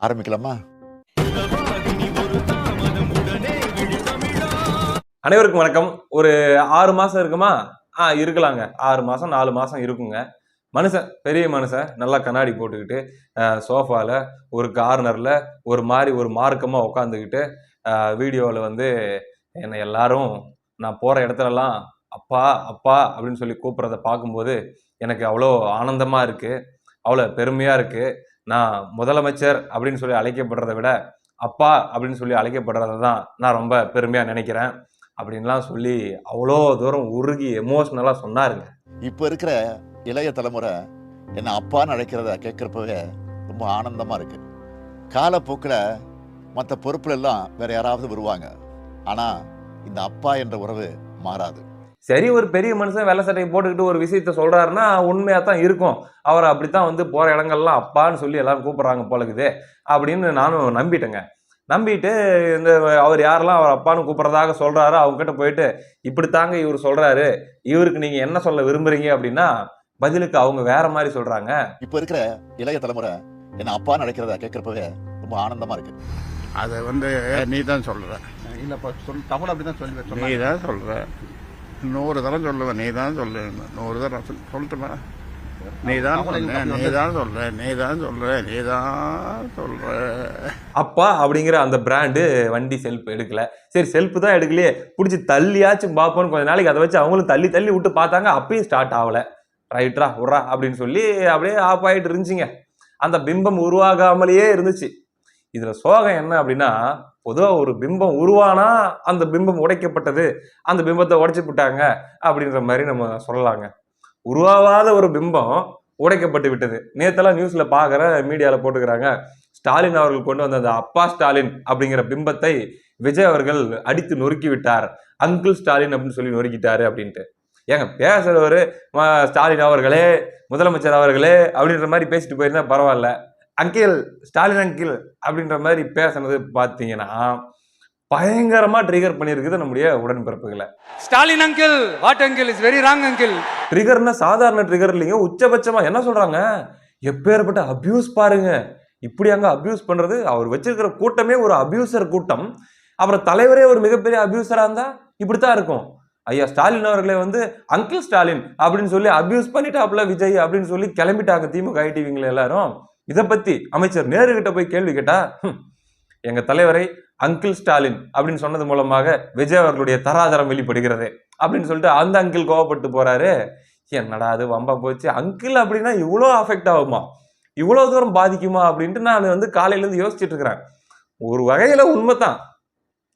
ஆரம்பிக்கலாமா? அனைவருக்கும் வணக்கம். ஒரு ஆறு மாசம் இருக்குமா? ஆ இருக்கலாங்க. ஆறு மாசம் நாலு மாசம் இருக்குங்க. மனுஷன் பெரிய மனுஷன் நல்லா கண்ணாடி போட்டுக்கிட்டு சோஃபால ஒரு கார்னர்ல ஒரு மாதிரி ஒரு மார்க்கமா உட்காந்துக்கிட்டு வீடியோவில் வந்து என்னை எல்லாரும் நான் போகிற இடத்துலலாம் அப்பா அப்பா அப்படின்னு சொல்லி கூப்பிட்றத பார்க்கும்போது எனக்கு அவ்வளோ ஆனந்தமாக இருக்குது அவ்வளோ பெருமையாக இருக்குது நான் முதலமைச்சர் அப்படின்னு சொல்லி அழைக்கப்படுறதை விட அப்பா அப்படின்னு சொல்லி அழைக்கப்படுறதை தான் நான் ரொம்ப பெருமையாக நினைக்கிறேன். அப்படின்லாம் சொல்லி அவ்வளோ தூரம் உருகி எமோஷ்னலாக சொன்னாருங்க. இப்போ இருக்கிற இளைய தலைமுறை என்னை அப்பான்னு அழைக்கிறத கேட்குறப்பவே ரொம்ப ஆனந்தமாக இருக்குது காலப்போக்கில் மற்ற பொறுப்புல எல்லாம் யாராவது வருவாங்க. ஆனால் இந்த அப்பா என்ற உறவு மாறாது. சரி ஒரு பெரிய மனுஷன் வெள்ளை சட்டையை போட்டுக்கிட்டு ஒரு விஷயத்த சொல்றாருன்னா உண்மையாக தான் இருக்கும். அவர் அப்படித்தான் வந்து போகிற இடங்கள்லாம் அப்பான்னு சொல்லி எல்லாரும் கூப்பிட்றாங்க போலக்குது அப்படின்னு நானும் நம்பிட்டேங்க. நம்பிட்டு இந்த அவர் யாரெல்லாம் அவர் அப்பான்னு கூப்பிட்றதாக சொல்றாரோ அவங்க கிட்ட போயிட்டு இப்படித்தாங்க இவர் சொல்றாரு. இவருக்கு நீங்க என்ன சொல்ல விரும்புறீங்க? அப்படின்னா பதிலுக்கு அவங்க வேற மாதிரி சொல்றாங்க. இப்போ இருக்கிற இளைய தலைமுறை என்னை அப்பான்னு அழைக்கிறத கேட்குறப்பவே ரொம்ப ஆனந்தமாக இருக்கு. அதை வந்து நீ தான் சொல்ற. இல்லப்பா சொல் தமிழ் அப்படிதான் சொல்லி நீ சொன்னாங்க தான் சொல்ற. நூறு தரம் சொல்லுவேன். நீ தான் சொல்லு. நூறு தரம் சொல் சொல்லட்டுமா? நீ தான் சொன்ன நீ தான் சொல்ற நீ தான் சொல்ற. நீ தான் சொல்ற. அப்பா அப்படிங்கிற அந்த பிராண்டு வண்டி செல்ஃப் எடுக்கல. சரி செல்ஃப் தான் எடுக்கலையே. பிடிச்சி தள்ளியாச்சும் பார்ப்போம்னு கொஞ்ச நாளைக்கு அதை வச்சு அவங்களும் தள்ளி தள்ளி விட்டு பார்த்தாங்க. அப்பயும் ஸ்டார்ட் ஆகல. ரைட்ரா உர்றா அப்படின்னு சொல்லி அப்படியே ஆஃப் ஆகிட்டு இருந்துச்சுங்க. அந்த பிம்பம் உருவாகாமலேயே இருந்துச்சு. இதுல சோகம் என்ன அப்படின்னா பொதுவாக ஒரு பிம்பம் உருவானா அந்த பிம்பம் உடைக்கப்பட்டது அந்த பிம்பத்தை உடைச்சு விட்டாங்க அப்படின்ற மாதிரி நம்ம சொல்லலாங்க. உருவாகாத ஒரு பிம்பம் உடைக்கப்பட்டு விட்டது. நேத்தெல்லாம் நியூஸ்ல பாக்குற மீடியால போட்டுக்கிறாங்க ஸ்டாலின் அவர்கள் கொண்டு வந்த அந்த அப்பா ஸ்டாலின் அப்படிங்கிற பிம்பத்தை விஜய் அவர்கள் அடித்து நொறுக்கி விட்டார். அங்கிள் ஸ்டாலின் அப்படின்னு சொல்லி நொறுக்கிட்டாரு அப்படின்ட்டு. ஏங்க பேசுறவர் ஸ்டாலின் அவர்களே முதலமைச்சர் அவர்களே அப்படின்ற மாதிரி பேசிட்டு போயிருந்தா பரவாயில்ல. அங்கிள் ஸ்டாலின் அங்கிள் அப்படின்ற மாதிரி பேசுனது பார்த்தீங்கன்னா பயங்கரமா ட்ரிகர் பண்ணியிருக்குது நம்முடைய உடன்பிறப்புகளை. Stalin uncle what uncle is very wrong uncle. ட்ரிகர்னா சாதாரண ட்ரிகர் இல்லைங்க உச்சபட்சமா என்ன சொல்றாங்க? எப்பேற்பட்ட அபியூஸ் பாருங்க. இப்படி அங்க அபியூஸ் பண்றது அவர் வச்சிருக்கிற கூட்டமே ஒரு அபியூசர் கூட்டம். அப்புறம் தலைவரே ஒரு மிகப்பெரிய அபியூசரா இருந்தா இப்படித்தான் இருக்கும். ஐயா ஸ்டாலின் அவர்களே வந்து அங்கிள் ஸ்டாலின் அப்படின்னு சொல்லி அபியூஸ் பண்ணிட்டாப்ல விஜய் அப்படின்னு சொல்லி கிளம்பிட்டாங்க திமுக ஐடிவிங்கள எல்லாரும். இதை பத்தி அமைச்சர் நேருகிட்ட போய் கேள்வி கேட்டா எங்கள் எங்க தலைவரை அங்கிள் ஸ்டாலின் அப்படின்னு சொன்னது மூலமாக விஜய் அவர்களுடைய தராதரம் வெளிப்படுகிறது அப்படின்னு சொல்லிட்டு அந்த அங்கிள் கோவப்பட்டு போறாரு. என்னடா அது வம்பா போச்சு. அங்கிள் அப்படின்னா இவ்வளோ அஃபெக்ட் ஆகுமா? இவ்வளோ தூரம் பாதிக்குமா? அப்படின்ட்டு நான் வந்து காலையிலேருந்து யோசிச்சுட்டு இருக்கிறேன். ஒரு வகையில உண்மைதான்.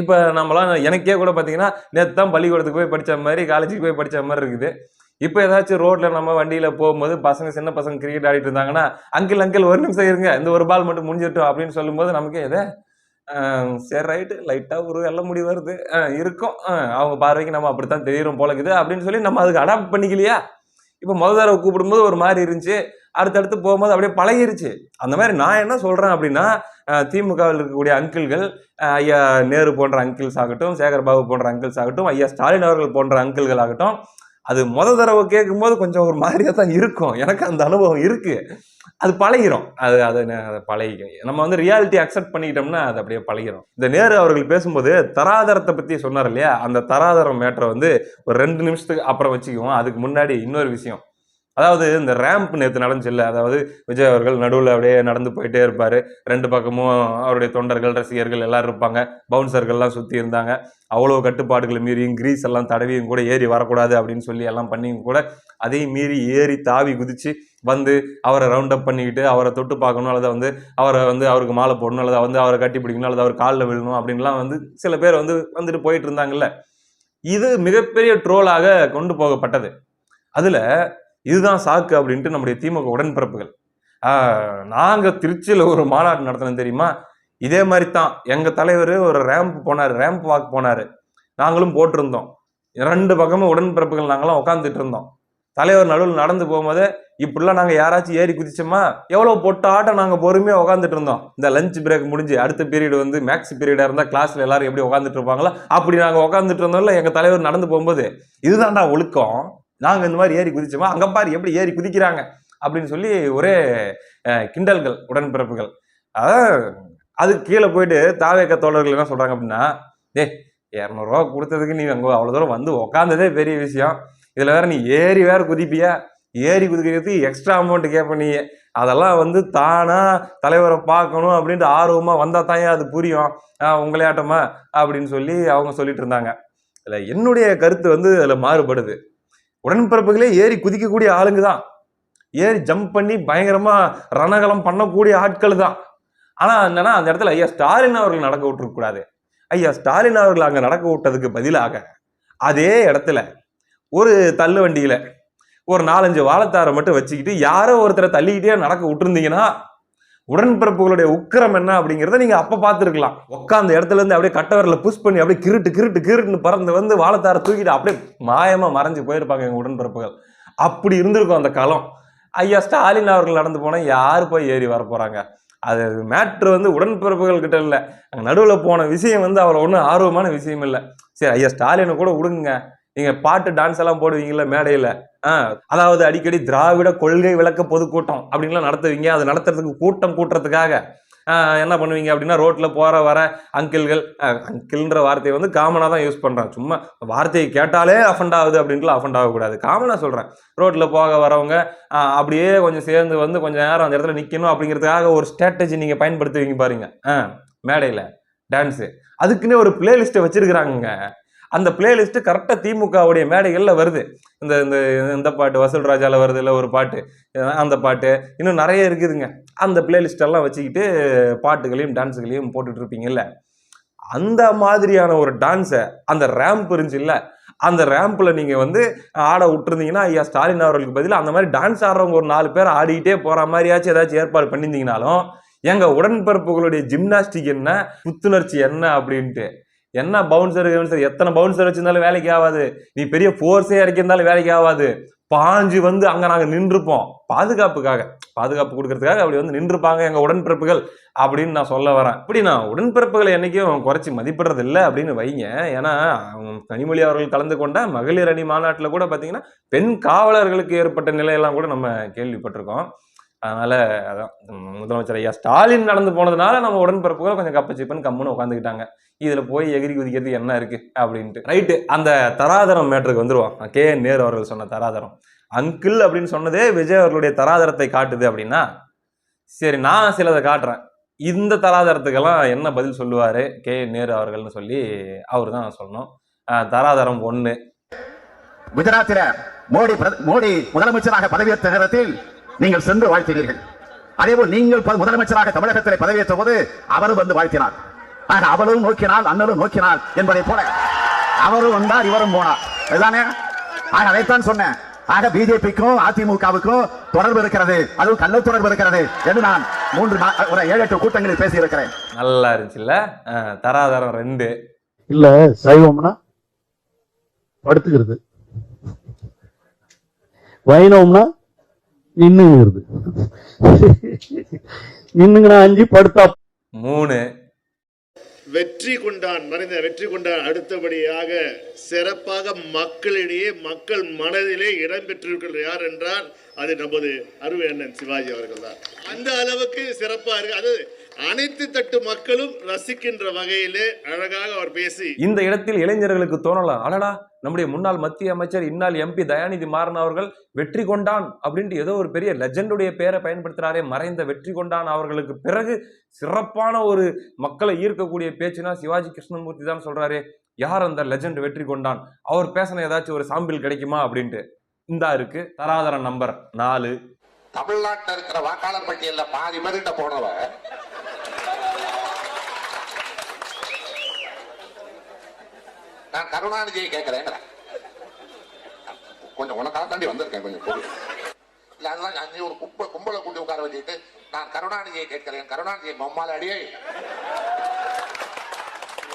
இப்போ நம்மளாம் எனக்கே கூட பார்த்தீங்கன்னா நேற்று தான் பள்ளிக்கூடத்துக்கு போய் படித்த மாதிரி காலேஜுக்கு போய் படித்த மாதிரி இருக்குது. இப்போ ஏதாச்சும் ரோட்ல நம்ம வண்டியில போகும்போது பசங்க சின்ன பசங்க கிரிக்கெட் ஆடிட்டு இருந்தாங்கன்னா அங்கிள் அங்கிள் ஒரு நிமிஷம் இருங்க. இந்த ஒரு பால் மட்டும் முடிஞ்சிட்டோம் அப்படின்னு சொல்லும்போது நமக்கு எதை சரி ரைட்டு லைட்டாக ஒரு வெள்ள முடி வருது. இருக்கும். அவங்க பார்வைக்கு நம்ம அப்படித்தான் தெரியுறோம் போலக்குது அப்படின்னு சொல்லி நம்ம அதுக்கு அடாப்ட் பண்ணிக்கலையா? இப்போ முத தடவை கூப்பிடும்போது ஒரு மாதிரி இருந்துச்சு. அடுத்தடுத்து போகும்போது அப்படியே பழகிருச்சு. அந்த மாதிரி நான் என்ன சொல்கிறேன் அப்படின்னா திமுகவில் இருக்கக்கூடிய அங்கிள்கள் ஐயா நேரு போன்ற அங்கிள்ஸ் ஆகட்டும் சேகர் பாபு போன்ற அங்கிள்ஸ் ஆகட்டும் ஐயா ஸ்டாலின் அவர்கள் போன்ற அங்கிள்கள் ஆகட்டும் அது முத தடவை கேட்கும்போது கொஞ்சம் ஒரு மாதிரியாக தான் இருக்கும். எனக்கு அந்த அனுபவம் இருக்குது அது பழகிறோம் அது அது ந- பழகி நம்ம வந்து ரியாலிட்டி அக்செப்ட் பண்ணிக்கிட்டோம்னா அது அப்படியே பழகிறோம் இந்த நேரு அவர்கள் பேசும்போது தராதரத்தை பற்றி சொன்னார் இல்லையா? அந்த தராதரம் மேட்டரை வந்து ஒரு ரெண்டு நிமிஷத்துக்கு அப்புறம் வச்சுக்குவோம். அதுக்கு முன்னாடி இன்னொரு விஷயம். அதாவது இந்த ரேம்ப் நேற்று நடந்துச்சுல்ல அதாவது விஜய் அவர்கள் நடுவில் அப்படியே நடந்து போயிட்டே இருப்பார். ரெண்டு பக்கமும் அவருடைய தொண்டர்கள் ரசிகர்கள் எல்லோரும் இருப்பாங்க. பவுன்சர்கள்லாம் சுற்றி இருந்தாங்க. அவ்வளோ கட்டுப்பாடுகளை மீறியும் கிரீஸ் எல்லாம் தடவியும் கூட ஏறி வரக்கூடாது அப்படின்னு சொல்லி எல்லாம் பண்ணியும் கூட அதையும் மீறி ஏறி தாவி குதித்து வந்து அவரை ரவுண்ட் அப் பண்ணிக்கிட்டு அவரை தொட்டு பார்க்கணும் அல்லது வந்து அவரை வந்து அவருக்கு மாலை போடணும் அல்லது வந்து அவரை கட்டி பிடிக்கணும் அல்லது அவர் காலில் விழணும் அப்படின்லாம் வந்து சில பேர் வந்து வந்துட்டு போயிட்டு இருந்தாங்கல்ல. இது மிகப்பெரிய ட்ரோலாக கொண்டு போகப்பட்டது. அதில் இதுதான் சாக்கு அப்படின்ட்டு நம்முடைய திமுக உடன்பிறப்புகள். நாங்கள் திருச்சியில் ஒரு மாநாடு நடத்தினோம் தெரியுமா? இதே மாதிரி தான் எங்கள் தலைவர் ஒரு ரேம்ப் போனார் ரேம்ப் வாக் போனார். நாங்களும் போட்டிருந்தோம். ரெண்டு பக்கமும் உடன்பிறப்புகள் நாங்களாம் உட்காந்துட்டு இருந்தோம். தலைவர் நடுவில் நடந்து போகும்போது இப்படிலாம் நாங்கள் யாராச்சும் ஏறி குதிச்சோமா? எவ்வளோ பொட்ட ஆட்டம் நாங்கள் பொறுமையாக உட்காந்துட்டு இருந்தோம். இந்த லஞ்ச் பிரேக் முடிஞ்சு அடுத்த பீரியட் வந்து மேக்ஸ் பீரியடாக இருந்தால் கிளாஸில் எல்லாரும் எப்படி உட்காந்துட்டு இருப்பாங்களோ அப்படி நாங்கள் உட்காந்துட்டு இருந்தோம்ல எங்கள் தலைவர் நடந்து போகும்போது. இதுதான்டா ஒழுக்கம். நாங்கள் இந்த மாதிரி ஏறி குதிச்சோமா அங்கே பாரு எப்படி ஏறி குதிக்கிறாங்க அப்படின்னு சொல்லி ஒரே கிண்டல்கள் உடன்பிறப்புகள். அதான் அதுக்கு கீழே போயிட்டு தாவேக்க தோழர்கள் என்ன சொல்கிறாங்க அப்படின்னா ஏ இரநூறுவா கொடுத்ததுக்கு நீ அங்கே அவ்வளோ தூரம் வந்து உக்காந்ததே பெரிய விஷயம். இதில் வேற நீ ஏறி வேற குதிப்பியா. ஏறி குதிக்கிறதுக்கு எக்ஸ்ட்ரா அமௌண்ட் கேட்ப நீ. அதெல்லாம் வந்து தானா தலைவரை பார்க்கணும் அப்படின்ட்டு ஆர்வமாக வந்தால் தான் அது புரியும். உங்களையாட்டமா? அப்படின்னு சொல்லி அவங்க சொல்லிட்டு இருந்தாங்க. இதில் என்னுடைய கருத்து வந்து அதில் மாறுபடுது. உடன்பிறப்புகளே ஏறி குதிக்கக்கூடிய ஆளுங்க தான் ஏறி ஜம்ப் பண்ணி பயங்கரமாக ரணகலம் பண்ணக்கூடிய ஆட்கள் தான் ஆனால் என்னன்னா அந்த இடத்துல ஐயா ஸ்டாலின் அவர்கள் நடக்க விட்டுருக்கூடாது ஐயா ஸ்டாலின் அவர்கள் அங்கே நடக்க விட்டதுக்கு பதிலாக அதே இடத்துல ஒரு தள்ளு வண்டியில் ஒரு நாலஞ்சு வாழைத்தாரை மட்டும் வச்சுக்கிட்டு யாரோ ஒருத்தரை தள்ளிக்கிட்டே நடக்க விட்டுருந்தீங்கன்னா உடன்பிறப்புகளுடைய உக்கிரம் என்ன அப்படிங்கிறத நீங்கள் அப்போ பார்த்துருக்கலாம். உட்காந்த இடத்துல இருந்து அப்படியே கட்டவரில் புஷ் பண்ணி அப்படியே கிருட்டு கிருட்டு கிருட்டுன்னு பறந்து வந்து வாழைத்தாரை தூக்கிட்டு அப்படியே மாயமாக மறைஞ்சு போயிருப்பாங்க எங்கள் உடன்பிறப்புகள். அப்படி இருந்திருக்கும் அந்த காலம். ஐயா ஸ்டாலின் அவர்கள் நடந்து போனால் யார் போய் ஏறி வர போகிறாங்க அது மேட்ரு வந்து உடன்பிறப்புகள் கிட்ட இல்லை. அங்கே நடுவில் போன விஷயம் வந்து அவ்வளோ ஒன்றும் ஆர்வமான விஷயம் இல்லை. சரி ஐயா ஸ்டாலினை கூட விடுங்க. நீங்கள் பாட்டு டான்ஸ் எல்லாம் போடுவீங்கல்ல மேடையில். அதாவது அடிக்கடி திராவிட கொள்கை விளக்க பொதுக்கூட்டம் அப்படின்லாம் நடத்துவீங்க. அது நடத்துறதுக்கு கூட்டம் கூட்டுறதுக்காக. என்ன பண்ணுவீங்க அப்படின்னா ரோட்டில் போகிற வர அங்கிள்கள் அங்கிள்ன்ற வார்த்தையை வந்து காமனாக தான் யூஸ் பண்ணுறேன் சும்மா வார்த்தையை கேட்டாலே அஃபண்ட் ஆகுது அப்படின்ட்டுலாம் அஃபண்ட் ஆகக்கூடாது. காமனாக சொல்கிறேன் ரோட்டில் போக வரவங்க அப்படியே கொஞ்சம் சேர்ந்து வந்து கொஞ்சம் நேரம் அந்த இடத்துல நிற்கணும் அப்படிங்கிறதுக்காக ஒரு ஸ்ட்ராட்டஜி நீங்கள் பயன்படுத்துவீங்க பாருங்க. ஆ, மேடையில் டான்ஸு அதுக்குன்னே ஒரு பிளேலிஸ்ட்டை வச்சுருக்குறாங்க அந்த பிளேலிஸ்ட்டு கரெக்டாக திமுகவுடைய மேடைகளில் வருது. இந்த இந்த இந்த பாட்டு வசூல் ராஜாவில் வருது இல்லை ஒரு பாட்டு அந்த பாட்டு இன்னும் நிறைய இருக்குதுங்க. அந்த பிளேலிஸ்டெல்லாம் வச்சுக்கிட்டு பாட்டுகளையும் டான்ஸுகளையும் போட்டுட்ருப்பீங்கல்ல அந்த மாதிரியான ஒரு டான்ஸை அந்த ரேம்ப் இருந்துச்சுல்ல அந்த ரேம்பில் நீங்கள் வந்து ஆட விட்டுருந்தீங்கன்னா ஐயா ஸ்டாலின் அவர்களுக்கு பதில் அந்த மாதிரி டான்ஸ் ஆடுறவங்க ஒரு நாலு பேர் ஆடிக்கிட்டே போகிற மாதிரியாச்சும் ஏதாச்சும் ஏற்பாடு பண்ணியிருந்தீங்கனாலும் எங்கள் உடன்பிறப்புகளுடைய ஜிம்னாஸ்டிக் என்ன புத்துணர்ச்சி என்ன அப்படின்ட்டு என்ன பவுன்சர் கவுன்சர் எத்தனை பவுன்சர் வச்சிருந்தாலும் வேலைக்கு ஆகாது. நீ பெரிய ஃபோர்ஸே இறக்கியிருந்தாலும் வேலைக்கு ஆகாது. பாஞ்சு வந்து அங்கே நாங்கள் நின்றுப்போம். பாதுகாப்புக்காக. பாதுகாப்பு கொடுக்கறதுக்காக அப்படி வந்து நின்றுப்பாங்க எங்கள் உடன்பிறப்புகள் அப்படின்னு நான் சொல்ல வரேன். இப்படி நான் உடன்பிறப்புகளை என்னைக்கும் குறைச்சி மதிப்பிடுறது இல்லை அப்படின்னு வைங்க. ஏன்னா அவங்க கனிமொழி அவர்கள் கலந்து கொண்ட மகளிர் அணி மாநாட்டில் கூட பார்த்தீங்கன்னா பெண் காவலர்களுக்கு ஏற்பட்ட நிலையெல்லாம் கூட நம்ம கேள்விப்பட்டிருக்கோம். அதனால அதான் முதலமைச்சர் ஐயா ஸ்டாலின் நடந்து போனதுனால நம்ம உடன்பிறப்புகள் கொஞ்சம் கப்பச்சிப்பன் கம்முன்னு உட்காந்துக்கிட்டாங்க இதுல போய் எகிரி குதிக்கிறது என்ன இருக்கு அப்படின்ட்டு. ரைட்டு அந்த தராதரம் மேட்டருக்கு வந்துருவோம். கே நேரு அவர்கள் சொன்ன தராதரம். அங்கிள் அப்படின்னு சொன்னதே விஜய் அவர்களுடைய தராதரத்தை காட்டுது அப்படின்னா சரி நான் சிலதை காட்டுறேன். இந்த தராதரத்துக்கெல்லாம் என்ன பதில் சொல்லுவார் கே என் நேரு அவர்கள்னு சொல்லி அவர் தான் சொல்லணும். தராதரம் ஒன்று குஜராத்தில் மோடி மோடி முதலமைச்சராக பதவியேற்ற நேரத்தில் நீங்கள் சென்று வாழ்த்தினீர்கள். அதேபோல் நீங்கள் முதலமைச்சராக தமிழகத்தில் பதவியேற்ற போது அவரும் வந்து வாழ்த்தினார். ஆக அவளும் நோக்கினாள் அண்ணலும் நோக்கினாள் என்பதை போல அவரும் வந்தார் இவரும் போனார். ஆக அதைத்தான் சொன்னேன். ஆக பிஜேபிக்கும் அதிமுகவுக்கும் தொடர்பு இருக்கிறது. அதுவும் கள்ள தொடர்பு இருக்கிறது என்று நான் மூன்று நா- ஒரு ஏழு எட்டு கூட்டங்களில் பேசியிருக்கிறேன். நல்லா இருந்துச்சுல்ல? தராதரம் ரெண்டு. இல்ல சைவம்னா படுத்துக்கிறது. வைணவம்னா நின்னுங்கிறது நின்னுங்கனா அஞ்சு படுத்தா. மூணு. வெற்றி கொண்டான் மறைந்த வெற்றி கொண்டான். அடுத்தபடியாக சிறப்பாக மக்களிடையே மக்கள் மனதிலே இடம்பெற்றிருக்கிறது யார் என்றால் அது நமது அருமை அண்ணன் சிவாஜி அவர்கள் தான். அந்த அளவுக்கு சிறப்பா இருக்கு. அது அனைத்து தட்டு மக்களும் ரசிக்கின்ற வகையிலே அழகாக அவர் பேசி இந்த இடத்தில் இளைஞர்களுக்கு தோணலாம் அடடா நம்முடைய முன்னாள் மத்திய அமைச்சர் இந்நாள் எம்பி தயாநிதி மாறன் அவர்கள் வெற்றி கொண்டான் அப்படின்ட்டு ஏதோ ஒரு பெரிய லெஜண்டுடைய பேரை பயன்படுத்துறாரே மறைந்த வெற்றி கொண்டான் அவர்களுக்கு பிறகு சிறப்பான ஒரு மக்களை ஈர்க்கக்கூடிய பேச்சுனா சிவாஜி கிருஷ்ணமூர்த்தி தான் சொல்றாரு யார் அந்த லெஜண்ட் வெற்றி கொண்டான்? அவர் பேசின ஏதாச்சும் ஒரு சாம்பிள் கிடைக்குமா அப்படின்ட்டு. இந்தா இருக்கு தராதர நம்பர் நாலு. தமிழ்நாட்டில் இருக்கிற வாக்காளர் பட்டியல்ல பாதி பேர்கிட்ட போனவ நான் கருணாநிதியை கேட்கிறேங்கிறேன் கொஞ்சம் உனக்காக தாண்டி வந்திருக்கேன் கொஞ்சம் பொறு நீ ஒரு கும்ப கும்பலை கூட்டி உட்கார வச்சுட்டு நான் கருணாநிதியை கேட்கிறேன். கருணாநிதியை மம்மால அடியே.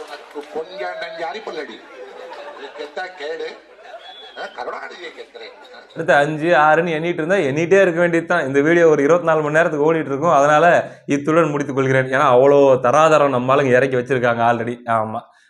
உனக்கு கொஞ்சம் நஞ்சு அரிப்பல்லடி. கெத்தா கேடு நான் கருணாநிதியை அடுத்து அஞ்சு ஆறுன்னு எண்ணிட்டு இருந்தா எண்ணிட்டே இருக்க வேண்டியது தான் இந்த வீடியோ ஒரு இருபத்தி நாலு மணி நேரத்துக்கு ஓடிட்டு இருக்கும். அதனால இத்துடன் முடித்துக் கொள்கிறேன். ஏன்னா அவ்வளோ தராதரம் நம்மளுங்க இறக்கி வச்சிருக்காங்க ஆல்ரெடி ஆமா.